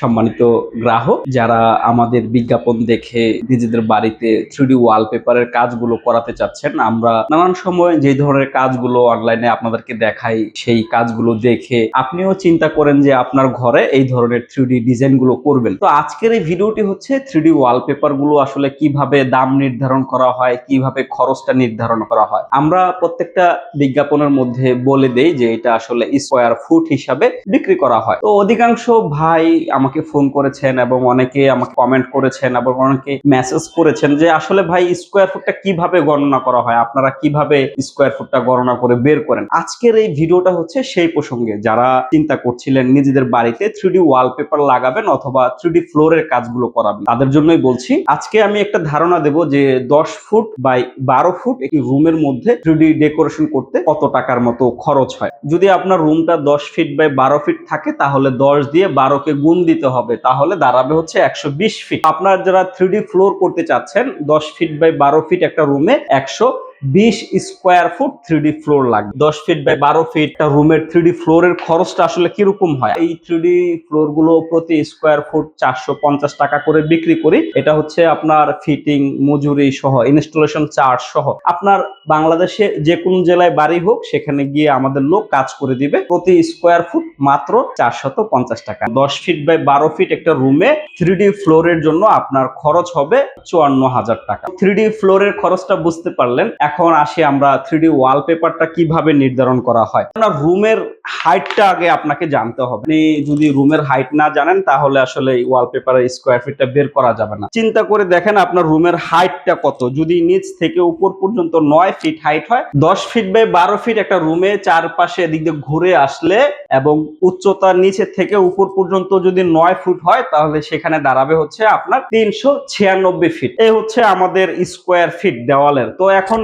সম্মানিত গ্রাহক, যারা আমাদের বিজ্ঞাপন দেখে নিজেদের বাড়িতে থ্রিডি ওয়ালপেপারের কাজগুলো করাতে চাচ্ছেন, আমরা নানান সময় যে ধরনের কাজগুলো অনলাইনে আপনাদেরকে দেখাই, সেই কাজগুলো দেখে আপনিও চিন্তা করেন যে আপনার ঘরে এই ধরনের থ্রিডি ডিজাইনগুলো করবেন। তো আজকের এই ভিডিওটি হচ্ছে থ্রিডি ওয়ালপেপারগুলো আসলে কীভাবে দাম নির্ধারণ করা হয়, কীভাবে খরচটা নির্ধারণ করা হয়। আমরা প্রত্যেকটা বিজ্ঞাপনের মধ্যে বলে দেই যে এটা আসলে স্কোয়ার ফুট হিসাবে বিক্রি করা হয়। তো অধিকাংশ ভাই আমাকে ফোন করেছেন এবং অনেকে আমাকে কমেন্ট করেছেন এবং অনেকে মেসেজ করেছেন যে, আসলে ভাই স্কোয়ার ফুটটা কীভাবে গণনা করা হয়? আপনারা কীভাবে স্কোয়ার ফুটটা গণনা করে বের করেন? আজকের এই ভিডিওটা হচ্ছে সেই প্রসঙ্গে। যারা চিন্তা করছিলেন নিজেদের বাড়িতে থ্রিডি ওয়ালপেপার লাগাবেন অথবা থ্রিডি ফ্লোরের কাজগুলো করাবেন, তাদের জন্যই বলছি, আজকে আমি একটা ধারণা দেব যে দশ ফুট বাই বারো ফুট একটি রুমের মধ্যে থ্রিডি ডেকোরেশন করতে কত টাকার মতো খরচ হয়। যদি আপনার রুমটা দশ ফিট বাই বারো ফিট থাকে, তাহলে দশ দিয়ে বারোকে গুণ দিতে হবে, তাহলে দাঁড়াবে হচ্ছে একশো বিশ ফিট আপনার যারা থ্রি ফ্লোর করতে চাচ্ছেন, দশ ফিট বাই বারো ফিট একটা রুমে একশো বিশ স্কোয়ার ফুট থ্রিডি ফ্লোর লাগবে। দশ ফিট বাই বারো ফিট রুমের থ্রিডি ফ্লোরের খরচটা আসলে কীরকম হয়? এই থ্রিডি ফ্লোরগুলো প্রতি স্কোয়ার ফুট চারশো পঞ্চাশ টাকা করে বিক্রি করি। এটা হচ্ছে আপনার ফিটিং মজুরি সহ ইনস্টলেশন চার্জ সহ। আপনার বাংলাদেশে যে কোন জেলায় বাড়ি হোক, সেখানে গিয়ে আমাদের লোক কাজ করে দিবে প্রতি স্কোয়ার ফুট মাত্র চারশত পঞ্চাশ টাকা। দশ ফিট বাই বারো ফিট একটা রুমে থ্রিডি ফ্লোরের জন্য আপনার খরচ হবে চুয়ান্ন হাজার টাকা। থ্রিডি ফ্লোরের খরচটা বুঝতে পারলেন? এখন আসি আমরা থ্রিডি ওয়ালপেপারটা কীভাবে নির্ধারণ করা হয়? আপনার রুমের হাইটটা আগে আপনাকে জানতে হবে। আপনি যদি রুমের হাইট না জানেন, তাহলে আসলে ওয়ালপেপারের স্কোয়ার ফিটটা বের করা যাবে না। চিন্তা করে দেখেন আপনার রুমের হাইটটা কত। যদি নিচ থেকে উপর পর্যন্ত নয় ফিট হাইট হয়, দশ ফিট বাই বারো ফিট একটা রুমে চারপাশে এদিক দিয়ে ঘুরে আসলে এবং উচ্চতার নিচে থেকে উপর পর্যন্ত যদি নয় ফুট হয়, তাহলে সেখানে দাঁড়াবে হচ্ছে আপনার তিনশো ছিয়ানব্বই ফিট এই হচ্ছে আমাদের স্কোয়ার ফিট দেওয়ালের। তো এখন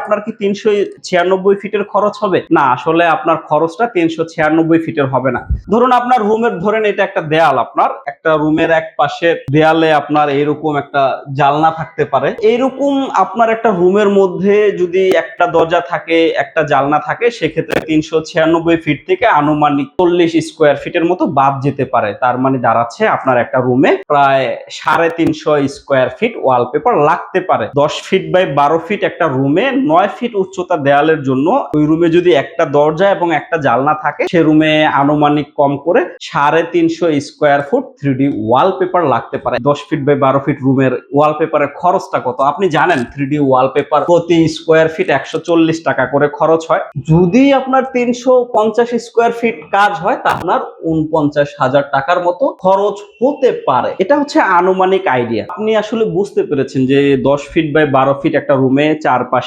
আপনার কি তিনশো ছিয়ানব্বই ফিটের খরচ হবে? না, আসলে আপনার খরচটা তিনশো ছিয়ানব্বই ফিটের হবে না। ধরুন আপনার রুমের, ধরেন এটা একটা দেয়াল আপনার। একটা রুমের এক পাশে দেয়ালে আপনার এইরকম একটা জালনা থাকতে পারে। এইরকম আপনার একটা রুমের মধ্যে যদি একটা দরজা থাকে, একটা জালনা থাকে, সেক্ষেত্রে তিনশো ছিয়ানব্বই ফিট থেকে আনুমানিক চল্লিশ স্কোয়ার ফিটের মতো বাদ যেতে পারে। তার মানে দাঁড়াচ্ছে আপনার একটা রুমে প্রায় সাড়ে তিনশো স্কোয়ার ফিট ওয়ালপেপার লাগতে পারে। দশ ফিট বাই বারো ফিট একটা রুমে নয় ফিট উচ্চতা দেয়ালের জন্য ওই রুমে যদি একটা দরজা এবং একটা জালনা থাকে, সে রুমে আনুমানিক কম করে সাড়ে তিনশো square foot three D wallpaper লাগতে পারে। দশ ফিট বাই বারো ফিট রুমের ওয়ালপেপারের খরচটা কত? আপনি জানেন থ্রি ডি ওয়ালপেপার প্রতি স্কোয়ার ফিট একশো চল্লিশ টাকা করে খরচ হয়। যদি আপনার তিনশো পঞ্চাশ স্কোয়ার ফিট কাজ হয়, তা আপনার উনপঞ্চাশ হাজার টাকার মতো খরচ হতে পারে। এটা হচ্ছে আনুমানিক আইডিয়া। আপনি আসলে বুঝতে পেরেছেন যে দশ ফিট বাই বারো ফিট একটা রুমে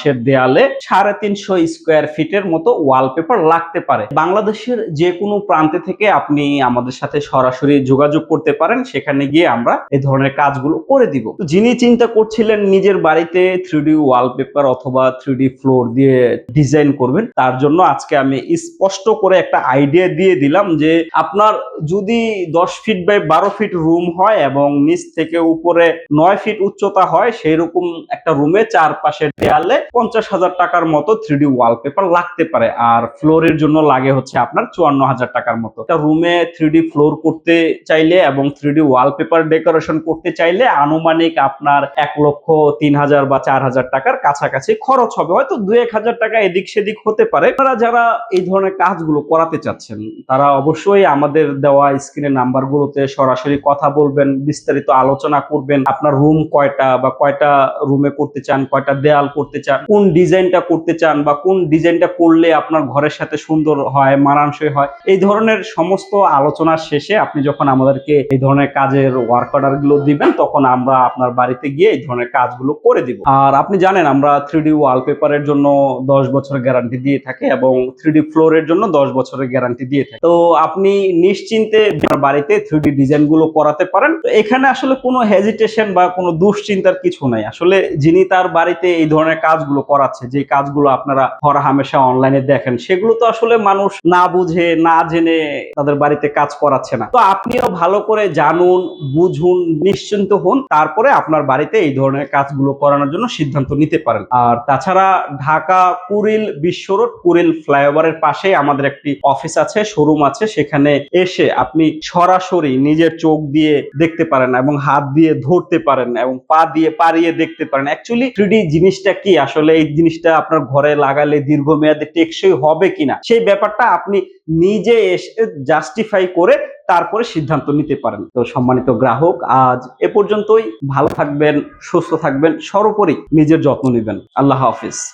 চারপাশের দেয়ালে সাড়ে তিনশো স্কোয়ার ফিটের মতো ওয়ালপেপার লাগতে পারে। বাংলাদেশের যে কোনো প্রান্তে থেকে আপনি আমাদের সাথে সরাসরি যোগাযোগ করতে পারেন, সেখানে গিয়ে আমরা এই ধরনের কাজগুলো করে দিব। যিনি চিন্তা করছিলেন নিজের বাড়িতে থ্রি ওয়ালপেপার অথবা থ্রি ফ্লোর দিয়ে ডিজাইন করবেন, তার জন্য আজকে আমি স্পষ্ট করে একটা আইডিয়া দিয়ে দিলাম যে আপনার যদি দশ ফিট বাই বারো ফিট রুম হয় এবং নিচ থেকে উপরে নয় ফিট উচ্চতা হয় সেই রকম একটা রুমে চারপাশের দেয়ালে পঞ্চাশ হাজার টাকার মতো থ্রি ওয়ালপেপার লাগতে পারে। আর ফ্লোরের জন্য লাগে হচ্ছে আপনার চুয়ান্ন হাজার টাকার মতো। রুমে থ্রি ফ্লোর করতে চাইলে এবং থ্রি ওয়ালপেপার ডেকোরেশন করতে চাইলে আনুমানিক আপনার এক লক্ষ, তিন হাজার বা চার হাজার টাকার কাছাকাছি খরচ হবে। হয়তো দু এক হাজার টাকা এদিক সেদিক হতে পারে। তারা যারা এই ধরনের কাজগুলো করাতে চাচ্ছেন, তারা অবশ্যই আমাদের দেওয়া স্ক্রিনের নাম্বারগুলোতে সরাসরি কথা বলবেন, বিস্তারিত আলোচনা করবেন। আপনার রুম কয়টা বা কয়টা রুমে করতে চান, কয়টা দেয়াল করতে চান কোন ডিজাইনটা করতে চান বা কোন ডিজাইনটা করলে আপনার ঘরের সাথে সুন্দর হয়, মানানসই হয়, এই ধরনের সমস্ত আলোচনার শেষে আপনি যখন আমাদেরকে এই ধরনের কাজের ওয়ার্ক অর্ডারগুলো দিবেন, তখন আমরা আপনার বাড়িতে গিয়ে এই ধরনের কাজগুলো করে দিব। আর আপনি জানেন, আমরা থ্রি ওয়ালপেপারের জন্য দশ বছরের গ্যারান্টি দিয়ে থাকি এবং থ্রি ডি ফ্লোরের জন্য দশ বছরের গ্যারান্টি দিয়ে থাকি। তো আপনি নিশ্চিন্তে আপনার বাড়িতে থ্রি ডিজাইনগুলো করাতে পারেন। তো এখানে আসলে কোনো হেজিটেশন বা কোনো দুশ্চিন্তার কিছু নাই। আসলে যিনি তার বাড়িতে এই ধরনের কাজগুলো করাচ্ছে যে কাজগুলো আপনারা হর হামেশা অনলাইনে দেখেন, সেগুলো তো আসলে মানুষ না বুঝে, না জেনে তাদের বাড়িতে কাজ করাচ্ছে না। তো আপনিও ভালো করে জানুন, বুঝুন, নিশ্চিন্ত হন, তারপরে আপনার বাড়িতে এই ধরনের কাজগুলো করানোর জন্য সিদ্ধান্ত নিতে পারেন। আর তাছাড়া ঢাকা কুরিল বিশ্ব রোড, কুরিল ফ্লাইওভারের পাশে আমাদের একটি অফিস আছে, শোরুম আছে, সেখানে এসে আপনি সরাসরি নিজের চোখ দিয়ে দেখতে পারেন এবং হাত দিয়ে ধরতে পারেন এবং পা দিয়ে পারিয়ে দেখতে পারেন। অ্যাকচুয়ালি থ্রিডি জিনিসটা কি? আসলে এই জিনিসটা আপনার ঘরে লাগালে দীর্ঘমেয়াদে টেকসই হবে কিনা, সেই ব্যাপারটা আপনি নিজে এসে জাস্টিফাই করে তারপরে সিদ্ধান্ত নিতে পারেন। তো সম্মানিত গ্রাহক, আজ এ পর্যন্তই। ভালো থাকবেন, সুস্থ থাকবেন, সর্বোপরি নিজের যত্ন নেবেন। আল্লাহ হাফিজ।